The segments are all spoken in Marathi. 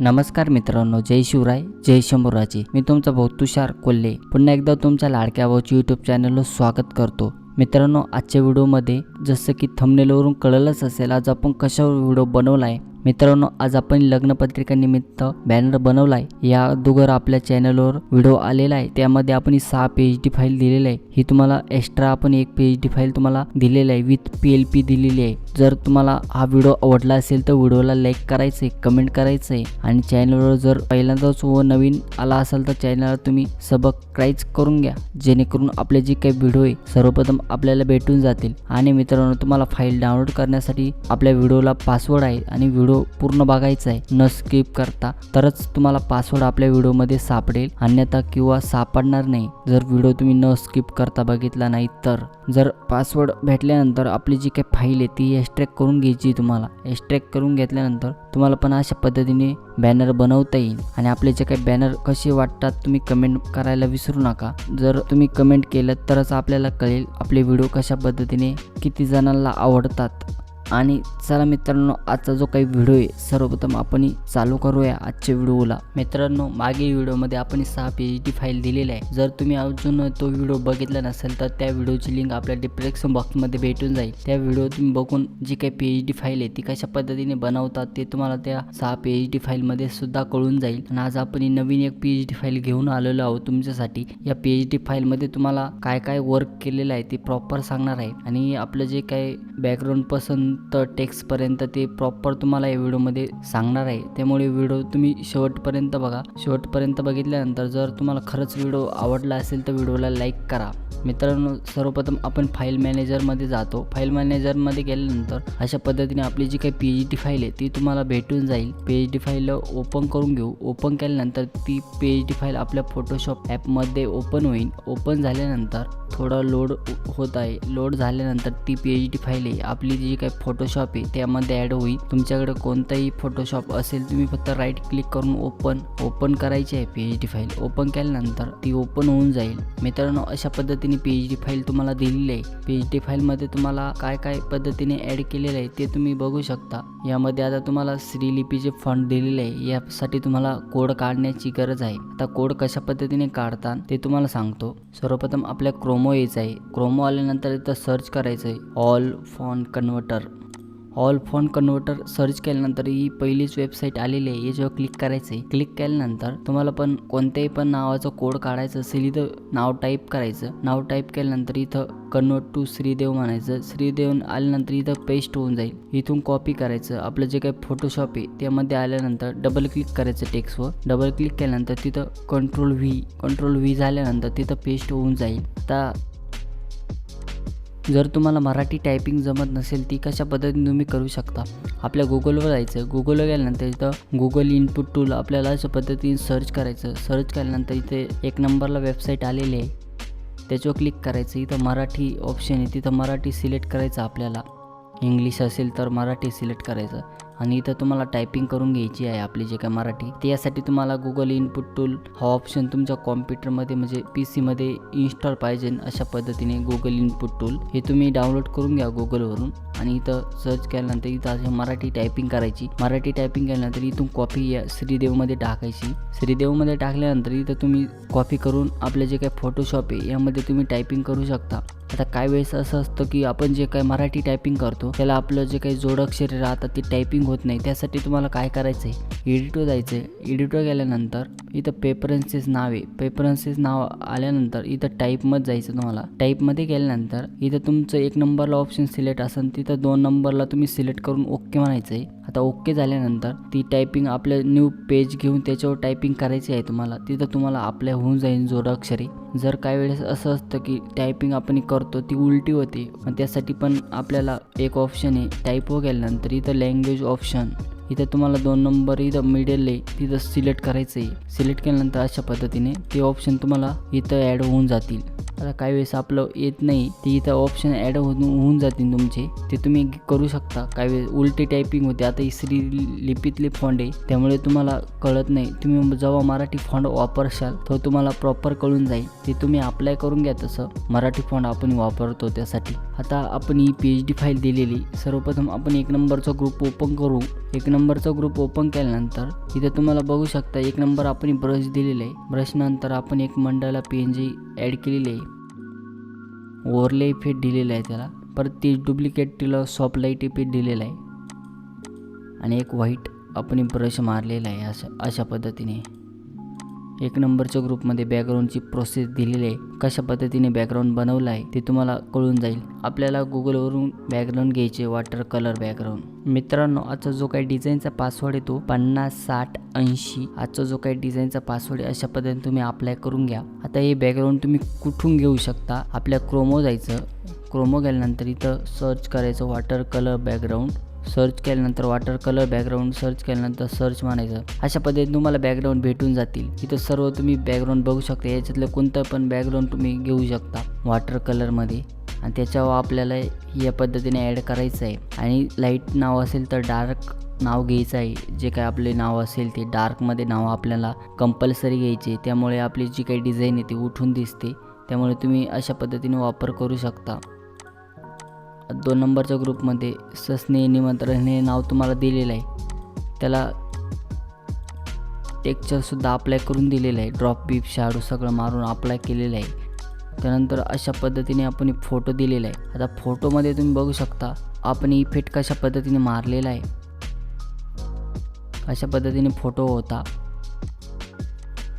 नमस्कार मित्रांनो जय शिवराय जय शंभूराजे. मी तुमचा भाऊ तुषार कोल्हे. पुन्हा एकदा तुमच्या लाडक्या भाऊची यूट्यूब चॅनलवर स्वागत करतो. मित्रांनो आजच्या व्हिडिओमध्ये जसं की थंबनेलवरून कळलंच असेल आज आपण कशावर व्हिडिओ बनवला आहे मित्रांनो आज आपण लग्नपत्रिकानिमित्त बॅनर बनवला आहे या अगोदर आपल्या चॅनलवर व्हिडिओ आलेला आहे. त्यामध्ये आपण सहा पी एच डी फाईल दिलेली आहे. ही तुम्हाला एक्स्ट्रा आपण एक पी एच डी फाईल तुम्हाला दिलेली आहे. विथ पी एल पी दिलेली आहे. जर तुम्हाला हा व्हिडिओ आवडला असेल तर व्हिडिओला लाईक करायचं आहे कमेंट करायचं आहे आणि चॅनलवर जर पहिल्यांदाच व नवीन आला असेल तर चॅनलला तुम्ही सबस्क्राईब करून घ्या. जेणेकरून आपले जे काही व्हिडिओ आहे सर्वप्रथम आपल्याला भेटून जातील. आणि मित्रांनो तुम्हाला फाईल डाउनलोड करण्यासाठी आपल्या व्हिडिओला पासवर्ड आहे. आणि व्हिडिओ पूर्ण बघायचा आहे न स्किप करता. तरच तुम्हाला पासवर्ड आपल्या व्हिडिओमध्ये सापडेल. अन्यथा किंवा सापडणार नाही. जर व्हिडिओ तुम्ही न स्किप करता बघितला नाही तर. जर पासवर्ड भेटल्यानंतर आपली जी काही फाईल आहे ती एक्स्ट्रॅक्ट करून घ्यायची तुम्हाला. एक्स्ट्रॅक्ट करून घेतल्यानंतर तुम्हाला पण अशा पद्धतीने बॅनर बनवता येईल. आणि आपले जे काही बॅनर कसे वाटतात तुम्ही कमेंट करायला विसरू नका. जर तुम्ही कमेंट केलं तरच आपल्याला कळेल आपले व्हिडिओ कशा पद्धतीने किती जणांना आवडतात. आणि चला मित्रांनो आजचा जो काही व्हिडिओ आहे सर्वप्रथम आपण चालू करूया आजच्या व्हिडिओला मित्रांनो मागे व्हिडिओमध्ये आपण सहा पी एच डी फाईल दिलेली आहे. जर तुम्ही अजून तो व्हिडिओ बघितला नसेल तर त्या व्हिडिओची लिंक आपल्या डिस्क्रिप्शन बॉक्समध्ये भेटून जाईल. त्या व्हिडिओ तुम्ही बघून जी काही पी एच डी फाईल आहे ती कशा पद्धतीने बनवतात ते तुम्हाला त्या सहा पी एच डी फाईलमध्ये सुद्धा कळून जाईल. आणि आज आपण नवीन एक पी एच डी फाईल घेऊन आलेलो आहोत तुमच्यासाठी. या पी एच डी फाईलमध्ये तुम्हाला काय काय वर्क केलेलं आहे ते प्रॉपर सांगणार आहे. आणि आपलं जे काय बॅकग्राऊंड पसंत तर टेक्स्टपर्यंत ते प्रॉपर तुम्हाला या व्हिडिओमध्ये सांगणार आहे. त्यामुळे व्हिडिओ तुम्ही शेवटपर्यंत बघा. शेवटपर्यंत बघितल्यानंतर जर तुम्हाला खरंच व्हिडिओ आवडला असेल तर व्हिडिओला लाईक करा. मित्रांनो सर्वप्रथम आपण फाईल मॅनेजरमध्ये जातो. फाईल मॅनेजरमध्ये गेल्यानंतर अशा पद्धतीने आपली जी काही पी एच डी फाईल आहे ती तुम्हाला भेटून जाईल. P H D file open करून घेऊ. ओपन केल्यानंतर ती पी एच डी फाईल आपल्या फोटोशॉप ॲपमध्ये ओपन होईल. ओपन झाल्यानंतर थोडं लोड होत आहे. लोड झाल्यानंतर ती पी एच डी फाईल आहे. आपली जी काही फोटोशॉप आहे. त्यामध्ये ॲड होईल. तुमच्याकडे कोणताही फोटोशॉप असेल तुम्ही फक्त राईट क्लिक करून ओपन ओपन करायची आहे P H D file open केल्यानंतर ती ओपन होऊन जाईल. मित्रांनो अशा पद्धतीने पी एच डी फाईल तुम्हाला दिलेली आहे. पी एच डी फाईलमध्ये तुम्हाला काय काय पद्धतीने ॲड केलेलं आहे ते तुम्ही बघू शकता. यामध्ये आता तुम्हाला श्रीलिपीचे फंड दिलेले आहे. यासाठी तुम्हाला कोड काढण्याची गरज आहे. आता कोड कशा पद्धतीने काढतात ते तुम्हाला सांगतो. सर्वप्रथम आपल्या क्रोमो यायचं आहे. क्रोमो आल्यानंतर इथं सर्च करायचं आहे. All font converter all font converter search केल्यानंतर ही पहिलीच वेबसाईट आलेली आहे. याच्यावर क्लिक करायचं आहे क्लिक केल्यानंतर तुम्हाला पण कोणत्याही पण नावाचं कोड काढायचं असेल इथं नाव टाईप करायचं. नाव टाईप केल्यानंतर इथं कन्वर्ट टू श्रीदेव म्हणायचं. श्रीदेव आल्यानंतर इथं पेस्ट होऊन जाईल. इथून कॉपी करायचं. आपलं जे काही फोटोशॉप आहे त्यामध्ये आल्यानंतर डबल क्लिक करायचं टेक्स्टवर डबल क्लिक केल्यानंतर तिथं कंट्रोल व्ही कंट्रोल व्ही झाल्यानंतर तिथं पेस्ट होऊन जाईल. आता जर तुम्हाला मराठी टायपिंग जमत नसेल ती कशा पद्धतीने तुम्ही करू शकता? आपल्या गुगलवर जायचं. गुगलवर गेल्यानंतर इथं गुगल इनपुट टूल आपल्याला अशा पद्धतीने सर्च करायचं. सर्च केल्यानंतर इथे एक नंबरला वेबसाईट आलेली आहे. त्याच्यावर क्लिक करायचं. इथं मराठी ऑप्शन आहे. तिथं मराठी सिलेक्ट करायचं आपल्याला. इंग्लिश असेल तर मराठी सिलेक्ट करायचं. आणि इथं तुम्हाला टायपिंग करून घ्यायची आहे आपली जे काय मराठी. त्यासाठी तुम्हाला गुगल इनपुट टूल हा ऑप्शन तुमच्या कॉम्प्युटरमध्ये म्हणजे पी सीमध्ये इन्स्टॉल पाहिजे अशा पद्धतीने गुगल इनपुट टूल हे तुम्ही डाउनलोड करून घ्या गुगलवरून आणि इथं सर्च केल्यानंतर इथं असे मराठी टायपिंग करायची. मराठी टायपिंग केल्यानंतर इथून कॉपी या श्रीदेवमध्ये टाकायची. श्रीदेवमध्ये टाकल्यानंतर इथं तुम्ही कॉपी करून आपले जे काही फोटोशॉप आहे यामध्ये तुम्ही टायपिंग करू शकता. आता काय वेळेस असं असतं की आपण जे काही मराठी टायपिंग करतो त्याला आपलं जे काही जोडाक्षरे राहतात ते टायपिंग होत नाही. त्यासाठी तुम्हाला काय करायचं आहे एडिटो जायचं आहे एडिटो गेल्यानंतर इथं पेपरन्सेस नाव आहे. पेपरन्सेस नाव आल्यानंतर इथं टाईपमध्ये जायचं तुम्हाला. टाईपमध्ये गेल्यानंतर इथं तुमचं एक नंबरला ऑप्शन सिलेक्ट असेल तिथं तर दोन नंबरला तुम्ही सिलेक्ट करून ओके म्हणायचं आहे. आता ओके झाल्यानंतर ती टायपिंग आपल्या न्यू पेज घेऊन त्याच्यावर टायपिंग करायची आहे तुम्हाला. तिथं तुम्हाला आपल्या होऊन जाईल जोडाक्षरे जर काही वेळेस असं असतं की टायपिंग आपण करतो ती उलटी होते. त्यासाठी पण आपल्याला एक ऑप्शन आहे टाईप हो गेल्यानंतर इथं लँग्वेज ऑप्शन इथं तुम्हाला दोन नंबर इथं मिडल आहे तिथं सिलेक्ट करायचं आहे. सिलेक्ट केल्यानंतर अशा पद्धतीने ते ऑप्शन तुम्हाला इथं ॲड होऊन जातील. आता काही वेळेस आपलं येत नाही ते इथं ऑप्शन ॲड होऊन होऊन जातील तुमचे. ते तुम्ही करू शकता. काही वेळेस उलटी टायपिंग होते. आता ही श्री लिपीतले फॉन्ट आहे. त्यामुळे तुम्हाला कळत नाही. तुम्ही जेव्हा मराठी फॉन्ट वापरशाल तर तुम्हाला प्रॉपर कळून जाईल. ते तुम्ही अप्लाय करून घ्या तसं. मराठी फॉन्ट आपण वापरतो त्यासाठी. आता आपण ही पी एच डी फाईल दिलेली. सर्वप्रथम आपण एक नंबरचा ग्रुप ओपन करू. एक नंबरचा ग्रुप ओपन केल्यानंतर इथं तुम्हाला बघू शकता एक नंबर आपण ब्रश दिलेला आहे. ब्रश नंतर आपण एक मंडळाला पी एन जी ॲड केलेली आहे. ओवरले इफेक्ट दिलेला आहे त्याला. परत ती डुप्लिकेट तिला सॉफ्ट लाइट इफेक्ट दिलेला आहे. आणि एक व्हाईट आपण ब्रश मारलेला आहे अशा अशा पद्धतीने. एक नंबरच्या ग्रुपमध्ये बॅकग्राऊंडची प्रोसेस दिलेली आहे. कशा पद्धतीने बॅकग्राऊंड बनवलं आहे ते तुम्हाला कळून जाईल. आपल्याला गुगलवरून बॅकग्राऊंड घ्यायचे वॉटर कलर बॅकग्राऊंड मित्रांनो आजचा जो काही डिझाईनचा पासवर्ड आहे तो पन्नास साठ ऐंशी. आजचा जो काही डिझाईनचा पासवर्ड आहे अशा पद्धतीने तुम्ही अप्लाय करून घ्या. आता हे बॅकग्राऊंड तुम्ही कुठून घेऊ शकता? आपल्या क्रोमो जायचं. क्रोमो गेल्यानंतर इथं सर्च करायचं वॉटर कलर बॅकग्राऊंड सर्च केल्यानंतर वॉटर कलर बॅकग्राऊंड सर्च केल्यानंतर सर्च मानायचं अशा पद्धतीने तुम्हाला बॅकग्राऊंड भेटून जातील. इथं सर्व तुम्ही बॅकग्राऊंड बघू शकता. याच्यातलं कोणतं पण बॅकग्राऊंड तुम्ही घेऊ शकता वॉटर कलरमध्ये आणि त्याच्यावर आपल्याला या पद्धतीने ॲड करायचं आहे. आणि लाइट नाव असेल तर डार्क नाव घ्यायचं आहे. जे काय आपले नाव असेल ते डार्कमध्ये नाव आपल्याला कंपल्सरी घ्यायचे त्यामुळे आपली जी काही डिझाईन आहे ती उठून दिसते. त्यामुळे तुम्ही अशा पद्धतीने वापर करू शकता. दोन नंबरच्या ग्रुपमध्ये ससने निमंत्रण हे नाव तुम्हाला दिलेलं आहे. त्याला टेक्चरसुद्धा अप्लाय करून दिलेलं आहे. ड्रॉप बीप शाडू सगळं मारून अप्लाय केलेलं आहे. त्यानंतर अशा पद्धतीने आपण फोटो दिलेला आहे. आता फोटोमध्ये तुम्ही बघू शकता आपण इफेक्ट कशा पद्धतीने मारलेला आहे. अशा पद्धतीने फोटो होता.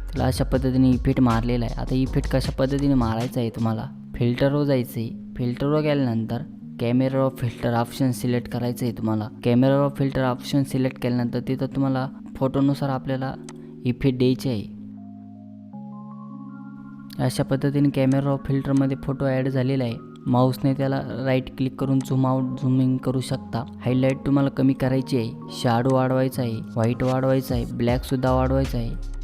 त्याला अशा पद्धतीने इफेक्ट मारलेला आहे. आता इफेक्ट कशा पद्धतीने मारायचा आहे तुम्हाला? फिल्टरवर जायचं आहे फिल्टरवर गेल्यानंतर कॅमेरा फिल्टर ऑप्शन सिलेक्ट करायचं आहे तुम्हाला. कॅमेरा फिल्टर ऑप्शन सिलेक्ट केल्यानंतर तिथं तुम्हाला फोटोनुसार आपल्याला इफेक्ट द्यायचे आहे. अशा पद्धतीने कॅमेरा फिल्टरमध्ये फोटो ॲड झालेला आहे. माऊसने त्याला राईट क्लिक करून झूम आउट झूमिंग करू शकता. हायलाईट तुम्हाला कमी करायची आहे. शाडो वाढवायचा आहे. व्हाईट वाढवायचा आहे. ब्लॅकसुद्धा वाढवायचा आहे.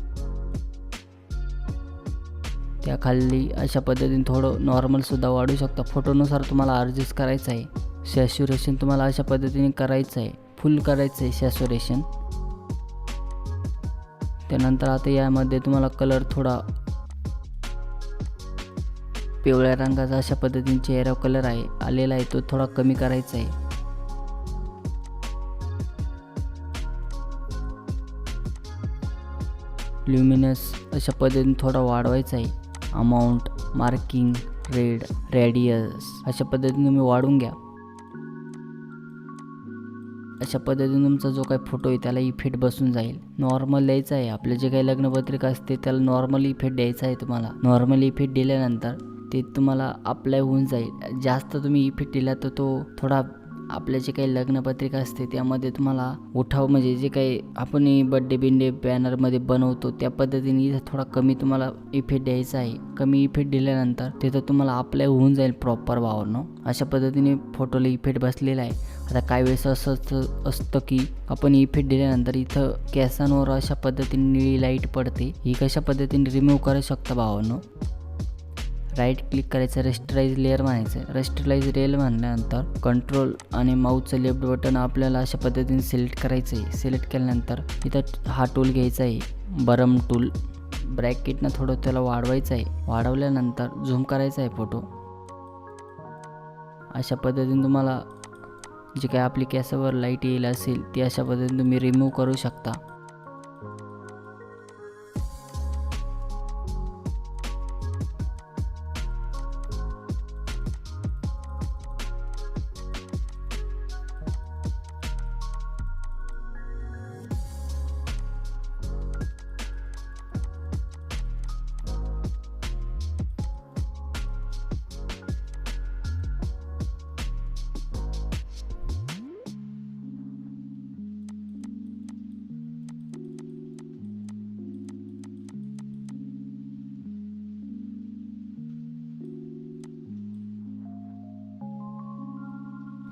त्याखाली अशा पद्धतीने थोडं नॉर्मलसुद्धा वाढू शकता. फोटोनुसार तुम्हाला ॲडजस्ट करायचं आहे. सॅच्युरेशन तुम्हाला अशा पद्धतीने करायचं आहे. फुल करायचं आहे सॅच्युरेशन त्यानंतर आता यामध्ये तुम्हाला कलर थोडा पिवळ्या रंगाचा अशा पद्धतीने चेहरा कलर आहे. आलेला आहे तो थोडा कमी करायचा आहे. ल्युमिनस अशा पद्धतीने थोडा वाढवायचा आहे. अमाऊंट मार्किंग रेड रॅडियस अशा पद्धतीने तुम्ही वाढून घ्या. अशा पद्धतीने तुमचा जो काही फोटो आहे त्याला इफेक्ट बसून जाईल. नॉर्मल द्यायचं आहे. आपलं जे काही लग्नपत्रिका असते त्याला नॉर्मल इफेक्ट द्यायचा आहे तुम्हाला. नॉर्मल इफेक्ट दिल्यानंतर ते तुम्हाला अप्लाय होऊन जाईल. जास्त तुम्ही इफेक्ट दिला तर तो थोडा आपल्या जे काही लग्नपत्रिका असते त्यामध्ये तुम्हाला उठाव म्हणजे जे काही आपण बड्डे बिंडे बॅनरमध्ये बनवतो त्या पद्धतीने इथं थोडा कमी तुम्हाला इफेक्ट द्यायचा आहे. कमी इफेक्ट दिल्यानंतर तिथं तुम्हाला अप्लाय होऊन जाईल प्रॉपर भावनं अशा पद्धतीने फोटोला इफेक्ट बसलेला आहे. आता काही वेळेस असं असतं असतं की आपण इफेक्ट दिल्यानंतर इथं केसांवर अशा पद्धतीने निळी लाइट पडते. ही कशा पद्धतीने रिमूव्ह करू शकता भावानं? राईट क्लिक करायचं रेस्टराईज लेअर म्हणायचं. रेस्टराईज रेल म्हणल्यानंतर कंट्रोल आणि माऊथचं लेफ्ट बटन आपल्याला अशा पद्धतीने सिलेक्ट करायचं आहे सिलेक्ट केल्यानंतर इथं हा टूल घ्यायचा आहे बरम टूल ब्रॅकेटनं थोडं त्याला वाढवायचं आहे वाढवल्यानंतर झूम करायचा आहे फोटो अशा पद्धतीने तुम्हाला जे काही आपली कॅसावर लाइट येईल असेल ती अशा पद्धतीने तुम्ही रिमूव्ह करू शकता.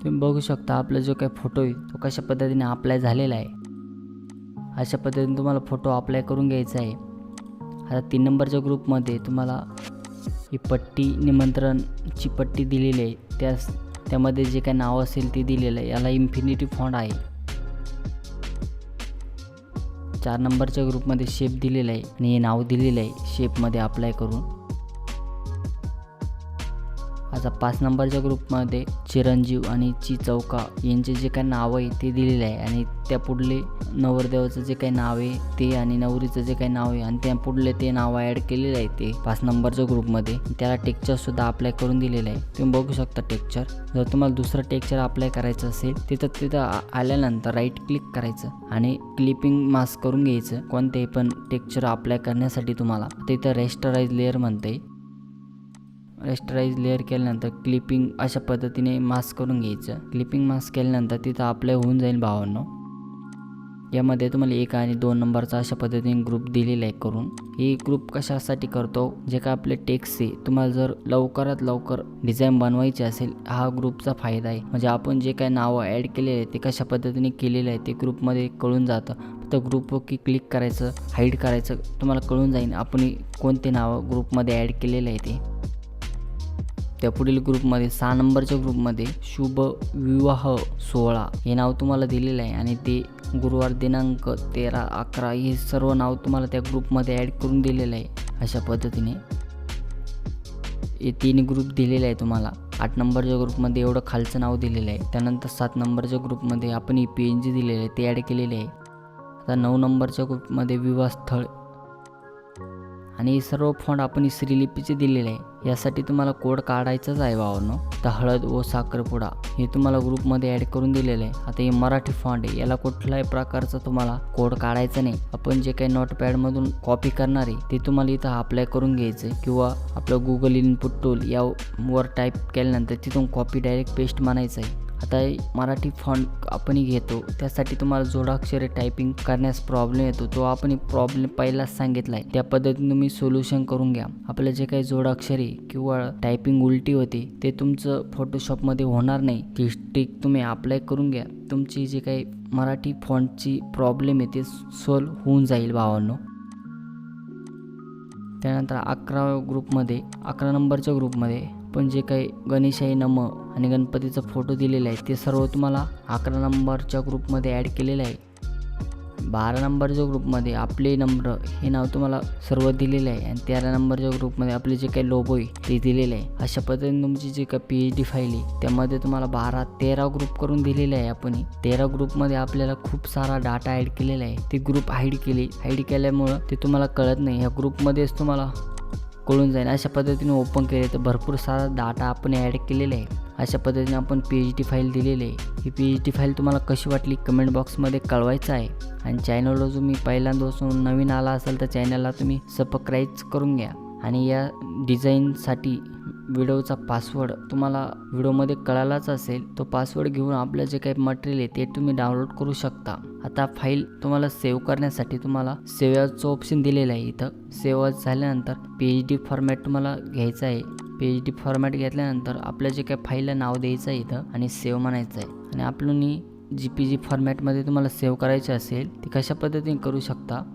तुम्ही बघू शकता आपला जो काही फोटो आहे तो कशा पद्धतीने अप्लाय झालेला आहे. अशा पद्धतीने तुम्हाला फोटो अप्लाय करून घ्यायचा आहे. आता तीन नंबरच्या ग्रुपमध्ये तुम्हाला ही पट्टी निमंत्रणची पट्टी दिलेली आहे. त्यास त्यामध्ये जे काही नाव असेल ते दिलेलं आहे. याला इन्फिनिटी फॉन्ड आहे. चार नंबरच्या ग्रुपमध्ये शेप दिलेला आहे आणि हे नाव दिलेलं आहे शेपमध्ये अप्लाय करून. आता पाच नंबरच्या ग्रुपमध्ये चिरंजीव आणि ची चौका यांचे जे काही नाव आहे ते दिलेले आहे. आणि त्या पुढले नवरदेवाचं जे काही नाव आहे ते आणि नवरीचं जे काही नाव आहे आणि त्या पुढले ते नाव ॲड केलेलं आहे ते पाच नंबरच्या ग्रुपमध्ये. त्याला टेक्चर सुद्धा अप्लाय करून दिलेलं आहे. तुम्ही बघू शकता टेक्चर जर तुम्हाला दुसरं टेक्चर अप्लाय करायचं असेल तिथं तिथं आल्यानंतर राईट क्लिक करायचं आणि क्लिपिंग मास्क करून घ्यायचं. कोणतेही पण टेक्चर अप्लाय करण्यासाठी तुम्हाला. तिथं रेस्टराईज लेअर म्हणते रेस्टराईज लेअर केल्यानंतर क्लिपिंग अशा पद्धतीने मास्क करून घ्यायचं. क्लिपिंग मास्क केल्यानंतर तिथं आपलं होऊन जाईल भावांनो. यामध्ये तुम्हाला एक आणि दोन नंबरचा अशा पद्धतीने ग्रुप दिलेला आहे करून. ही ग्रुप कशासाठी करतो? जे काय आपले टेक्स आहे तुम्हाला जर लवकरात लवकर डिझाईन बनवायची असेल हा ग्रुपचा फायदा आहे. म्हणजे आपण जे काय नावं ॲड केलेले आहे ते कशा पद्धतीने केलेलं आहे ते ग्रुपमध्ये कळून जातं. फक्त ग्रुपवर की क्लिक करायचं हाईड करायचं तुम्हाला कळून जाईल. आपण कोणते नावं ग्रुपमध्ये ॲड केलेलं आहे ते. त्या पुढील ग्रुपमध्ये सहा नंबरच्या ग्रुपमध्ये शुभ विवाह सोहळा हे नाव तुम्हाला दिलेलं आहे आणि ते गुरुवार दिनांक तेरा अकरा हे सर्व नाव तुम्हाला त्या ग्रुपमध्ये ॲड करून दिलेलं आहे अशा पद्धतीने. हे तीन ग्रुप दिलेले आहे तुम्हाला. आठ नंबरच्या ग्रुपमध्ये एवढं खालचं नाव दिलेलं आहे. त्यानंतर सात नंबरच्या ग्रुपमध्ये आपण ई पी एन जी दिलेलं आहे ते ॲड केलेले आहे. आता नऊ नंबरच्या ग्रुपमध्ये विवाहस्थळ आणि हे सर्व फॉन्ट आपण ही श्रीलिपीचे दिलेले आहे. यासाठी तुम्हाला कोड काढायचाच आहे भावांनो. तर हळद व साखरपुडा हे तुम्हाला ग्रुपमध्ये ॲड करून दिलेलं आहे. आता हे मराठी फॉन्ट आहे. याला कुठल्याही प्रकारचा तुम्हाला कोड काढायचा नाही. आपण जे काही नोटपॅडमधून कॉपी करणार आहे ते तुम्हाला इथं अप्लाय करून घ्यायचं आहे. किंवा आपलं गुगल इनपुट टूल यावर टाईप केल्यानंतर तिथून कॉपी डायरेक्ट पेस्ट म्हणायचं आहे. आता हे मराठी फॉन्ट आपण घेतो. त्यासाठी तुम्हाला जोडाक्षरे टायपिंग करण्यास प्रॉब्लेम येतो. तो आपण प्रॉब्लेम पहिलाच सांगितला आहे त्या पद्धतीने तुम्ही सोल्युशन करून घ्या. आपलं जे काही जोडाक्षरे किंवा टायपिंग उलटी होते ते तुमचं फोटोशॉपमध्ये होणार नाही. ती स्टिक तुम्ही अप्लाय करून घ्या. तुमची जे काही मराठी फॉन्टची प्रॉब्लेम आहे ते सॉल्व होऊन जाईल भावांनो. त्यानंतर अकरा ग्रुपमध्ये अकरा नंबरच्या ग्रुपमध्ये पण जे काही गणेशाई नम आणि गणपतीचा फोटो दिलेला आहे. ते सर्व तुम्हाला अकरा नंबरच्या ग्रुपमध्ये ॲड केलेलं आहे. बारा नंबरच्या ग्रुपमध्ये आपले नंबर हे नाव तुम्हाला सर्व दिलेलं आहे. आणि तेरा नंबरच्या ग्रुपमध्ये आपले जे काही लोगो आहे ते दिलेले आहे. अशा पद्धतीने तुमची जे काही पी एच डी फाईल आहे त्यामध्ये तुम्हाला बारा तेरा ग्रुप करून दिलेले आहे आपण तेरा ग्रुपमध्ये आपल्याला खूप सारा डाटा ॲड केलेला आहे. ते ग्रुप हाईड केले. हाईड केल्यामुळं ते तुम्हाला कळत नाही. ह्या ग्रुपमध्येच तुम्हाला कळून जाईल. अशा पद्धतीने ओपन केले तर भरपूर सारा डाटा आपण ॲड केलेला आहे. अशा पद्धतीने आपण पी एच डी फाईल दिलेली आहे. ही पी एच डी फाईल तुम्हाला कशी वाटली कमेंट बॉक्समध्ये कळवायचं आहे. आणि चॅनलवर तुम्ही पहिल्यांदा असून नवीन आला असाल तर चॅनलला तुम्ही सबस्क्राईब करून घ्या. आणि या डिझाईनसाठी व्हिडिओचा पासवर्ड तुम्हाला व्हिडिओमध्ये कळालाच असेल तो पासवर्ड घेऊन आपलं जे काही मटेरियल आहे ते तुम्ही डाउनलोड करू शकता. आता फाईल तुम्हाला सेव्ह करण्यासाठी तुम्हाला सेव्हचं ऑप्शन दिलेलं आहे इथं. सेव्ह झाल्यानंतर पी एच डी फॉर्मॅट तुम्हाला घ्यायचं आहे. पी एच डी फॉर्मॅट घेतल्यानंतर आपलं जे काही फाईलला नाव द्यायचं आहे इथं आणि सेव्ह म्हणायचं आहे. आणि आपण जी पी जी फॉर्मॅटमध्ये तुम्हाला सेव्ह करायचे असेल ते कशा पद्धतीने करू शकता?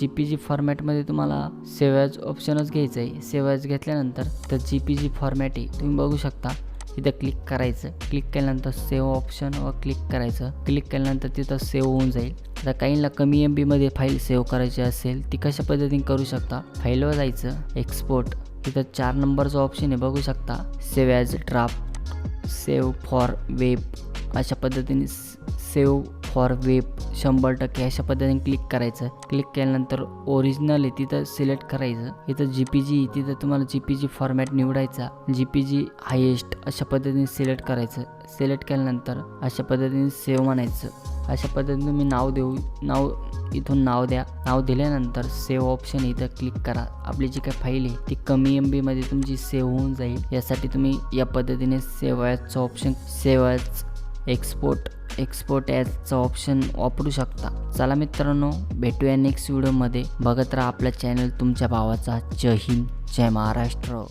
जी पी जी फॉर्मॅटमध्ये तुम्हाला सेव्ह ऑप्शनच घ्यायचं आहे. सेव्ह घेतल्यानंतर तर जी पी जी फॉर्मॅट आहे तुम्ही बघू शकता. तिथं क्लिक करायचं. क्लिक केल्यानंतर सेव्ह ऑप्शनवर क्लिक करायचं. क्लिक केल्यानंतर तिथं सेव्ह होऊन जाईल. आता काहींना कमी एम बीमध्ये फाईल सेव्ह करायची असेल ती कशा पद्धतीने करू शकता? फाईलवर जायचं. एक्सपोर्ट तिथं चार नंबरचा ऑप्शन आहे बघू शकता. Save as draft save for web अशा पद्धतीने सेव्ह फॉर वेब शंभर टक्के अशा पद्धतीने क्लिक करायचं. क्लिक केल्यानंतर ओरिजिनल आहे तिथं सिलेक्ट करायचं. इथं जी पी जी तिथं तुम्हाला जी पी जी फॉर्मॅट निवडायचा. जी पी जी हायेस्ट अशा पद्धतीने सिलेक्ट करायचं. सिलेक्ट केल्यानंतर अशा पद्धतीने सेव्ह म्हणायचं. अशा पद्धतीने तुम्ही नाव देऊ नाव इथून नाव द्या. नाव दिल्यानंतर सेव्ह ऑप्शन इथं क्लिक करा. आपली जी काही फाईल आहे ती कमी एम बीमध्ये तुमची सेव्ह होऊन जाईल. यासाठी तुम्ही या पद्धतीने save ॲजचं option save as export export ॲजचं option वापरू शकता. चला मित्रांनो भेटूया नेक्स्ट व्हिडिओमध्ये बघत राहा आपला चॅनल तुमच्या भावाचा. जय हिंद जय महाराष्ट्र.